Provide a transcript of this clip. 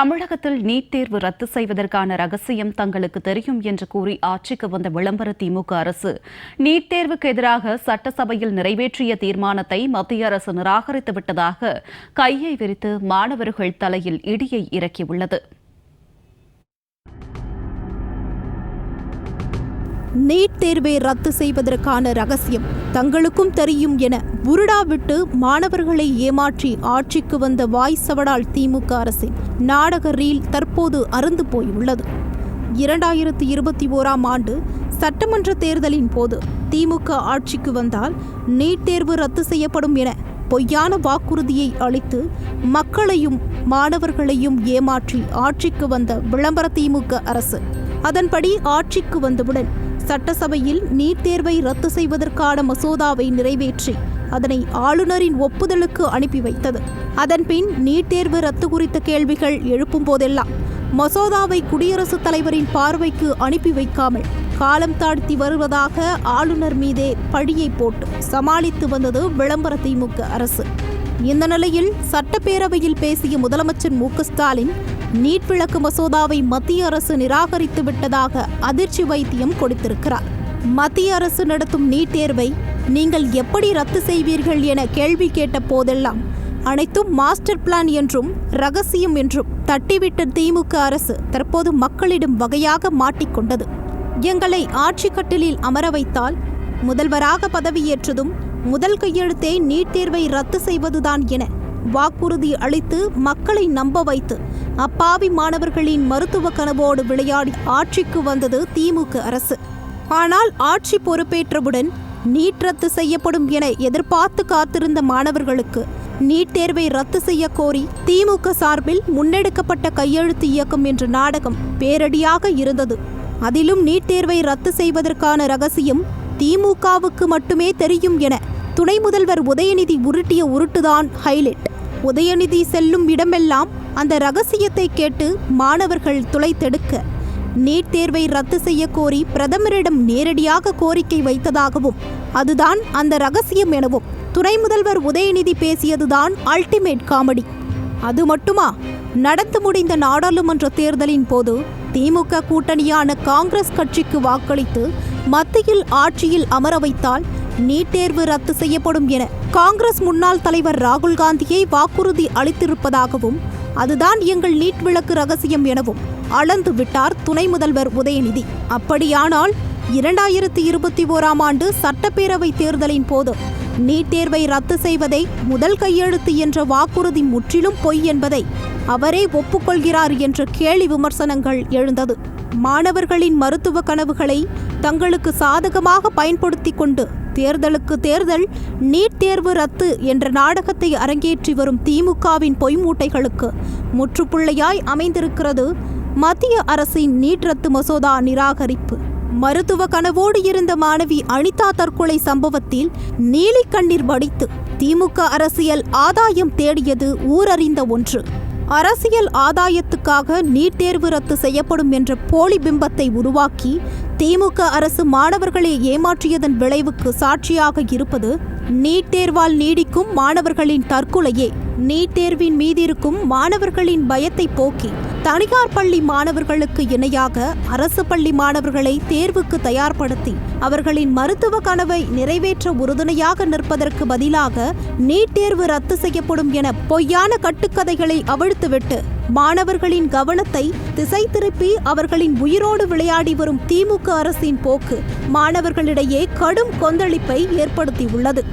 தமிழகத்தில் நீட் தேர்வு ரத்து செய்வதற்கான ரகசியம் தங்களுக்கு தெரியும் என்று கூறி ஆட்சிக்கு வந்த விளம்பர திமுக அரசு. நீட் தேர்வுக்கு எதிராக சட்டசபையில் நிறைவேற்றிய தீர்மானத்தை மத்திய அரசு நிராகரித்து விட்டதாக கையை விரித்து மாணவர்கள் தலையில் இடியை இறக்கியுள்ளது. நீட் தேர்வை ரத்து செய்வதற்கான ரகசியம் தங்களுக்கும் தெரியும் என புருடா விட்டு மாணவர்களை ஏமாற்றி ஆட்சிக்கு வந்த வாய் சவடால் திமுக அரசின் நாடக ரீல் தற்போது அருந்து போயுள்ளது. இரண்டாயிரத்தி இருபத்தி ஓராம் ஆண்டு சட்டமன்ற தேர்தலின் போது திமுக ஆட்சிக்கு வந்தால் நீட் தேர்வு ரத்து செய்யப்படும் என பொய்யான வாக்குறுதியை அளித்து மக்களையும் மாணவர்களையும் ஏமாற்றி ஆட்சிக்கு வந்த விளம்பர திமுக அரசு. அதன்படி ஆட்சிக்கு வந்தவுடன் சட்டசபையில் நீட் தேர்வை ரத்து செய்வதற்கான மசோதாவை நிறைவேற்றி அதனை ஆளுநரின் ஒப்புதலுக்கு அனுப்பி வைத்தது. அதன்பின் நீட் தேர்வு ரத்து குறித்த கேள்விகள் எழுப்பும் போதெல்லாம் மசோதாவை குடியரசுத் தலைவரின் பார்வைக்கு அனுப்பி வைக்காமல் காலம் தாழ்த்தி வருவதாக ஆளுநர் மீதே பழியை போட்டு சமாளித்து வந்தது விளம்பர திமுக அரசு. இந்த நிலையில் சட்டப்பேரவையில் பேசிய முதலமைச்சர் மு ஸ்டாலின் நீட் விளக்கு மசோதாவை மத்திய அரசு நிராகரித்து விட்டதாக அதிர்ச்சி வைத்தியம் கொடுத்திருக்கிறார். மத்திய அரசு நடத்தும் நீட் தேர்வை நீங்கள் எப்படி ரத்து செய்வீர்கள் என கேள்வி கேட்ட போதெல்லாம் அனைத்தும் மாஸ்டர் பிளான் என்றும் ரகசியம் என்றும் தட்டிவிட்ட திமுக அரசு தற்போது மக்களிடம் வகையாக மாட்டிக்கொண்டது. எங்களை ஆட்சி கட்டிலில் அமர வைத்தால் முதல்வராக பதவியேற்றதும் முதல் கையெழுத்தே நீட் தேர்வை ரத்து செய்வதுதான் என வாக்குறுதி அளித்து மக்களை நம்ப வைத்து அப்பாவி மாணவர்களின் மருத்துவ கனவோடு விளையாடி ஆட்சிக்கு வந்தது திமுக அரசு. ஆனால் ஆட்சி பொறுப்பேற்றவுடன் நீட் ரத்து செய்யப்படும் என எதிர்பார்த்து காத்திருந்த மாணவர்களுக்கு நீட் தேர்வை ரத்து செய்ய கோரி திமுக சார்பில் முன்னெடுக்கப்பட்ட கையெழுத்து இயக்கம் என்ற நாடகம் பேரடியாக இருந்தது. அதிலும் நீட் தேர்வை ரத்து செய்வதற்கான ரகசியம் திமுகவுக்கு மட்டுமே தெரியும் என துணை முதல்வர் உதயநிதி உருட்டிய உருட்டுதான் ஹைலைட். உதயநிதி செல்லும் இடமெல்லாம் அந்த ரகசியத்தை கேட்டு மாணவர்கள் துளைத்தெடுக்க நீட் தேர்வை ரத்து செய்ய கோரி பிரதமரிடம் நேரடியாக கோரிக்கை வைத்ததாகவும் அதுதான் அந்த ரகசியம் எனவும் துணை முதல்வர் உதயநிதி பேசியதுதான் அல்டிமேட் காமெடி அது மட்டுமா? நடந்து முடிந்த நாடாளுமன்ற தேர்தலின் போது திமுக கூட்டணியான காங்கிரஸ் கட்சிக்கு வாக்களித்து மத்தியில் ஆட்சியில் அமர வைத்தால் நீட் தேர்வு ரத்து செய்யப்படும் என காங்கிரஸ் முன்னாள் தலைவர் ராகுல் காந்தியை வாக்குறுதி அளித்திருப்பதாகவும் அதுதான் எங்கள் நீட் விளக்கு ரகசியம் எனவும் அளந்து விட்டார் துணை முதல்வர் உதயநிதி. அப்படியானால் இரண்டாயிரத்தி இருபத்தி ஓராம் ஆண்டு சட்டப்பேரவை தேர்தலின் போது நீட் தேர்வை ரத்து செய்வதை முதல் கையெழுத்து என்ற வாக்குறுதி முற்றிலும் பொய் என்பதை அவரே ஒப்புக்கொள்கிறார் என்ற கேலி விமர்சனங்கள் எழுந்தது. மாணவர்களின் மருத்துவ கனவுகளை தங்களுக்கு சாதகமாக பயன்படுத்தி கொண்டு தேர்தலுக்கு தேர்தல் நீட் தேர்வு ரத்து என்ற நாடகத்தை அரங்கேற்றி வரும் திமுகவின் பொய்மூட்டைகளுக்கு முற்றுப்புள்ளையாய் அமைந்திருக்கிறது மத்திய அரசின் நீட் ரத்து மசோதா நிராகரிப்பு. மருத்துவ கனவோடு இருந்த மாணவி அனிதா தற்கொலை சம்பவத்தில் நீலிக்கண்ணீர் வடித்து திமுக அரசியல் ஆதாயம் தேடியது ஊரறிந்த ஒன்று. அரசியல் ஆதாயத்துக்காக நீட் தேர்வு ரத்து செய்யப்படும் என்ற போலி பிம்பத்தை உருவாக்கி திமுக அரசு மாணவர்களை ஏமாற்றியதன் விளைவுக்கு சாட்சியாக இருப்பது நீட் தேர்வால் நீடிக்கும் மாணவர்களின் தற்கொலையே. நீட் தேர்வின் மீதிருக்கும் மாணவர்களின் பயத்தை போக்கி தனியார் பள்ளி மாணவர்களுக்கு இணையாக அரசு பள்ளி மாணவர்களை தேர்வுக்கு தயார்படுத்தி அவர்களின் மருத்துவ கனவை நிறைவேற்ற உறுதுணையாக நிற்பதற்கு பதிலாக நீட் தேர்வு ரத்து செய்யப்படும் என பொய்யான கட்டுக்கதைகளை அவிழ்த்துவிட்டு மாணவர்களின் கவனத்தை திசை திருப்பி அவர்களின் உயிரோடு விளையாடி வரும் திமுக அரசின் போக்கு மாணவர்களிடையே கடும் கொந்தளிப்பை ஏற்படுத்தியுள்ளது.